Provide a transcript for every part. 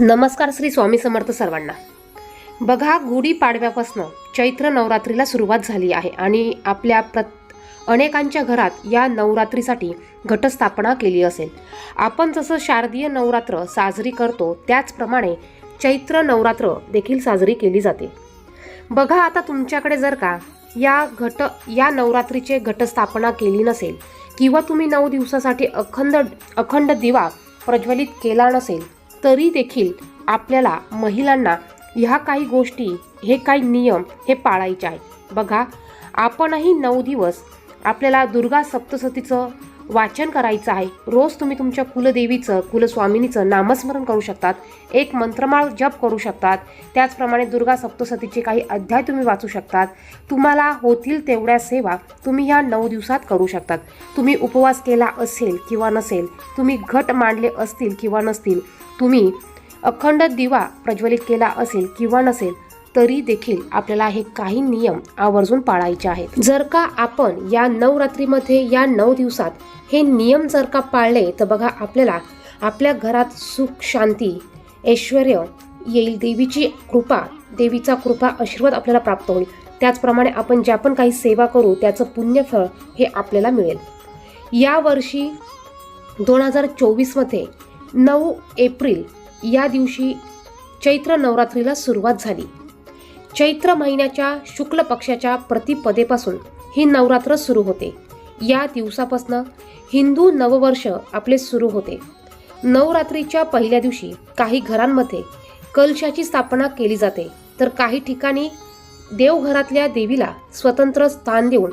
नमस्कार श्री स्वामी समर्थ सर्वांना. बघा गुढी पाडव्यापासनं चैत्र नवरात्रीला सुरुवात झाली आहे आणि आपल्या प्रत अनेकांच्या घरात या नवरात्रीसाठी घटस्थापना केली असेल. आपण जसं शारदीय नवरात्र साजरी करतो त्याचप्रमाणे चैत्र नवरात्र देखील साजरी केली जाते. बघा आता तुमच्याकडे जर का या घट या नवरात्रीचे घटस्थापना केली नसेल किंवा तुम्ही नऊ दिवसासाठी अखंड अखंड दिवा प्रज्वलित केला नसेल तरी देखील आपल्याला महिलांना ह्या काही गोष्टी हे काही नियम हे पाळायचे आहेत. बघा आपणही नऊ दिवस आपल्याला दुर्गा सप्तसतीचं वाचन करायचं आहे. रोज तुम्ही तुमच्या कुलदेवीचं कुलस्वामिनीचं नामस्मरण करू शकतात. एक मंत्रमाळ जप करू शकतात. त्याचप्रमाणे दुर्गा सप्तसतीचे काही अध्याय तुम्ही वाचू शकतात. तुम्हाला होतील तेवढ्या सेवा तुम्ही ह्या नऊ दिवसात करू शकतात. तुम्ही उपवास केला असेल किंवा नसेल तुम्ही घट मांडले असतील किंवा नसतील तुम्ही अखंड दिवा प्रज्वलित केला असेल किंवा नसेल तरी देखील आपल्याला हे काही नियम आवर्जून पाळायचे आहेत. जर का आपण या नवरात्रीमध्ये या नऊ दिवसात हे नियम जर का पाळले तर बघा आपल्याला आपल्या घरात सुख शांती ऐश्वर येईल. देवीची कृपा देवीचा कृपा आशीर्वाद आपल्याला प्राप्त होईल. त्याचप्रमाणे आपण ज्या पण काही सेवा करू त्याचं पुण्यफळ हे आपल्याला मिळेल. यावर्षी दोन हजार चोवीसमध्ये नऊ एप्रिल या दिवशी चैत्र नवरात्रीला सुरुवात झाली. चैत्र महिन्याच्या शुक्ल पक्षाच्या प्रतिपदेपासून ही नवरात्र सुरू होते. या दिवसापासून हिंदू नववर्ष आपले सुरू होते. नवरात्रीच्या पहिल्या दिवशी काही घरांमध्ये कलशाची स्थापना केली जाते. तर काही ठिकाणी देवघरातल्या देवीला स्वतंत्र स्थान देऊन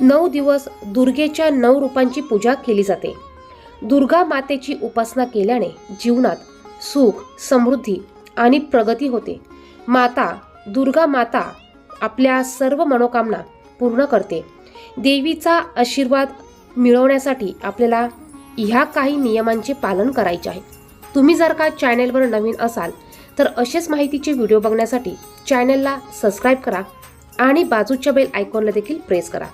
नऊ दिवस दुर्गेच्या नऊ रूपांची पूजा केली जाते. दुर्गा मातेची उपासना केल्याने जीवनात सुख समृद्धी आणि प्रगती होते. माता दुर्गा माता आपल्या सर्व मनोकामना पूर्ण करते. देवीचा आशीर्वाद मिळवण्यासाठी आपल्याला ह्या काही नियमांचे पालन करायचे आहे. तुम्ही जर का चॅनेलवर नवीन असाल तर असेच माहितीचे व्हिडिओ बघण्यासाठी चॅनेलला सबस्क्राईब करा आणि बाजूच्या बेल आयकॉनला देखील प्रेस करा.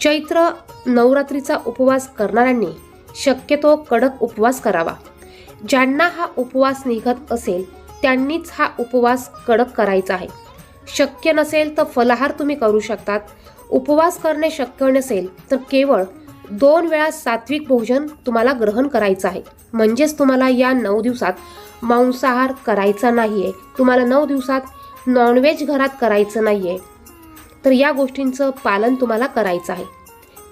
चैत्र नवरात्रीचा उपवास करणाऱ्यांनी शक्यतो कडक उपवास करावा. ज्यांना हा उपवास निघत असेल त्यांनीच हा उपवास कडक करायचा आहे. शक्य नसेल तर फलाहार तुम्ही करू शकतात. उपवास करणे शक्य नसेल तर केवळ दोन वेळा सात्विक भोजन तुम्हाला ग्रहण करायचं आहे. म्हणजेच तुम्हाला या नऊ दिवसात मांसाहार करायचा नाहीये. तुम्हाला नऊ दिवसात नॉनव्हेज घरात करायचं नाहीये. तर या गोष्टींचं पालन तुम्हाला करायचं आहे.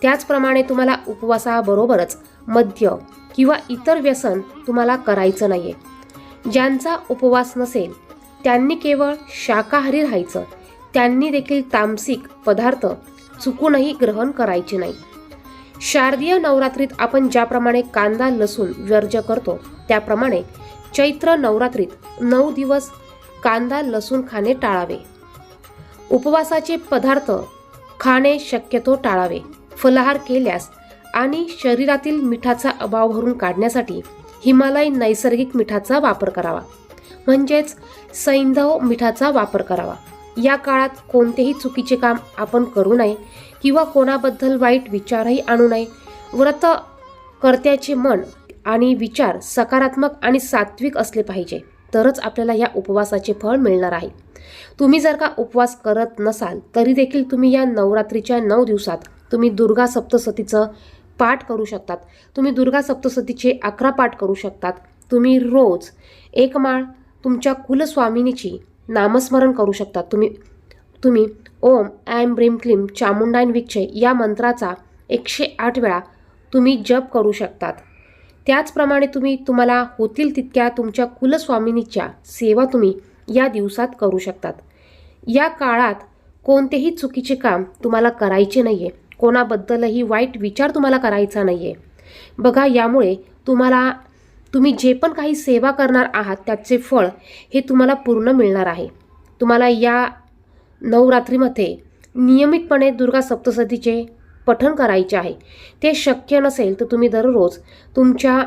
त्याचप्रमाणे तुम्हाला उपवासाबरोबरच मद्य किंवा इतर व्यसन तुम्हाला करायचं नाही आहे ज्यांचा उपवास नसेल त्यांनी केवळ शाकाहारी राहायचं. त्यांनी देखील तामसिक पदार्थ चुकूनही ग्रहण करायचे नाही. शारदीय नवरात्रीत आपण ज्याप्रमाणे कांदा लसूण वर्ज्य करतो त्याप्रमाणे चैत्र नवरात्रीत नऊ दिवस कांदा लसूण खाणे टाळावे. उपवासाचे पदार्थ खाणे शक्यतो टाळावे. फलाहार केल्यास आणि शरीरातील मिठाचा अभाव भरून काढण्यासाठी हिमालय नैसर्गिक मिठाचा वापर करावा. म्हणजेच सैंधव मिठाचा वापर करावा. या काळात कोणतेही चुकीचे काम आपण करू नये किंवा कोणाबद्दल वाईट विचारही आणू नये. व्रत कर्त्याचे मन आणि विचार सकारात्मक आणि सात्विक असले पाहिजे तरच आपल्याला या उपवासाचे फळ मिळणार आहे. तुम्ही जर का उपवास करत नसाल तरी देखील तुम्ही या नवरात्रीच्या नऊ दिवसात तुम्ही दुर्गा सप्तसतीचं पाठ करू शकतात. तुम्ही दुर्गा सप्तसतीचे अकरा पाठ करू शकतात. तुम्ही रोज एक माळ तुमच्या कुलस्वामिनीची नामस्मरण करू शकतात. तुम्ही तुम्ही ओम ॲम ब्रीम क्लीम चामुंडायन विक्षय या मंत्राचा एकशे आठ वेळा तुम्ही जप करू शकतात. त्याचप्रमाणे तुम्ही तुम्हाला होतील तितक्या तुमच्या कुलस्वामिनीच्या सेवा तुम्ही या दिवसात करू शकतात. या काळात कोणतेही चुकीचे काम तुम्हाला करायचे नाही आहे कोणाबद्दलही वाईट विचार तुम्हाला करायचा नाही आहे बघा यामुळे तुम्हाला तुम्ही जे पण काही सेवा करणार आहात त्याचे फळ हे तुम्हाला पूर्ण मिळणार आहे. तुम्हाला या नवरात्रीमध्ये नियमितपणे दुर्गा सप्तसतीचे पठण करायचे आहे. ते शक्य नसेल तर तुम्ही दररोज तुमच्या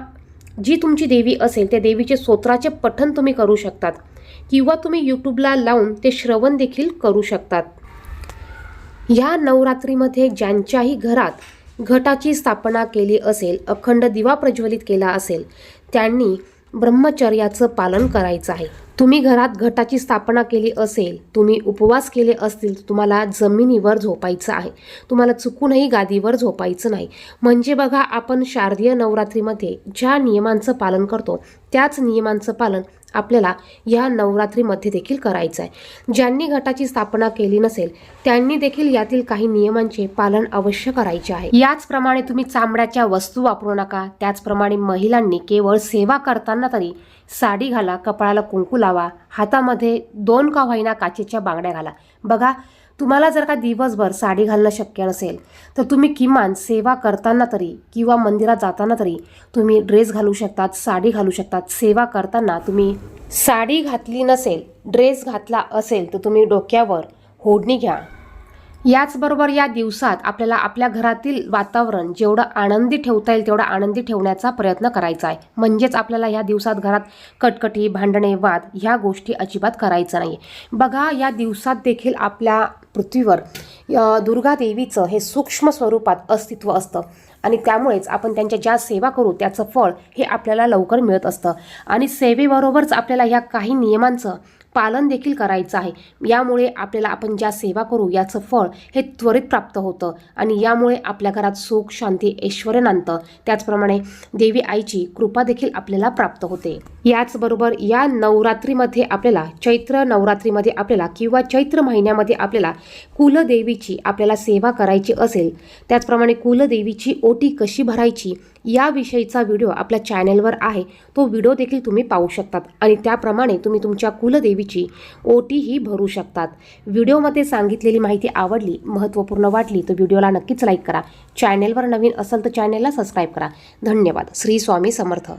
जी तुमची देवी असेल त्या देवीचे स्तोत्राचे पठण तुम्ही करू शकतात. किंवा तुम्ही यूट्यूबला लावून ते श्रवण देखील करू शकतात. ह्या नवरात्रीमध्ये ज्यांच्याही घरात घटाची स्थापना केली असेल अखंड दिवा प्रज्वलित केला असेल त्यांनी ब्रह्मचर्याचं पालन करायचं आहे. तुम्ही घरात घटाची स्थापना केली असेल तुम्ही उपवास केले असतील तर तुम्हाला जमिनीवर झोपायचं आहे. तुम्हाला चुकूनही गादीवर झोपायचं नाही. म्हणजे बघा आपण शारदीय नवरात्रीमध्ये ज्या नियमांचं पालन करतो त्याच नियमांचं पालन आपल्याला या नवरात्रीमध्ये देखील करायचं आहे ज्यांनी घटाची स्थापना केली नसेल त्यांनी देखील यातील काही नियमांचे पालन अवश्य करायचे आहे. याचप्रमाणे तुम्ही चामड्याच्या वस्तू वापरू नका. त्याचप्रमाणे महिलांनी केवळ सेवा करताना तरी साडी घाला कपाळाला कुंकू लावा हातामध्ये दोन का होईना काचेच्या बांगड्या घाला. बघा तुम्हाला जर का दिवसभर साडी घालणं शक्य नसेल तर तुम्ही किमान सेवा करताना तरी किंवा मंदिरात जाताना तरी तुम्ही ड्रेस घालू शकतात साडी घालू शकतात. सेवा करताना तुम्ही साडी घातली नसेल ड्रेस घातला असेल तर तुम्ही डोक्यावर होडणी घ्या. याचबरोबर या दिवसात आपल्याला आपल्या घरातील वातावरण जेवढं आनंदी ठेवता येईल तेवढं आनंदी ठेवण्याचा प्रयत्न करायचा आहे. म्हणजेच आपल्याला या दिवसात घरात कटकटी भांडणे वाद ह्या गोष्टी अजिबात करायचं नाही बघा या दिवसात देखील आपल्या पृथ्वीवर दुर्गादेवीचं दुर्गा देवीचं हे सूक्ष्म स्वरूपात अस्तित्व असतं. आणि त्यामुळेच आपण त्यांच्या ज्या सेवा करू त्याचं फळ हे आपल्याला लवकर मिळत असतं. आणि सेवेबरोबरच आपल्याला ह्या काही नियमांचं पालन देखील करायचं आहे. यामुळे आपल्याला आपण ज्या सेवा करू याचं फळ हे त्वरित प्राप्त होतं आणि यामुळे आपल्या घरात सुख शांती ऐश्वर नांदतं. त्याचप्रमाणे देवी आईची कृपा देखील आपल्याला प्राप्त होते. याचबरोबर या नवरात्रीमध्ये आपल्याला चैत्र नवरात्रीमध्ये आपल्याला किंवा चैत्र महिन्यामध्ये आपल्याला कुलदेवीची आपल्याला सेवा करायची असेल. त्याचप्रमाणे कुलदेवीची ओटी कशी भरायची याविषयीचा व्हिडिओ आपल्या चॅनेलवर आहे. तो व्हिडिओ देखील तुम्ही पाहू शकतात. आणि त्याप्रमाणे तुम्ही तुमच्या कुलदेवीची ओटीही भरू शकतात. व्हिडिओमध्ये सांगितलेली माहिती आवडली महत्त्वपूर्ण वाटली तर व्हिडिओला नक्कीच लाईक करा. चॅनेलवर नवीन असेल तर चॅनेलला सबस्क्राईब करा. धन्यवाद. श्री स्वामी समर्थ.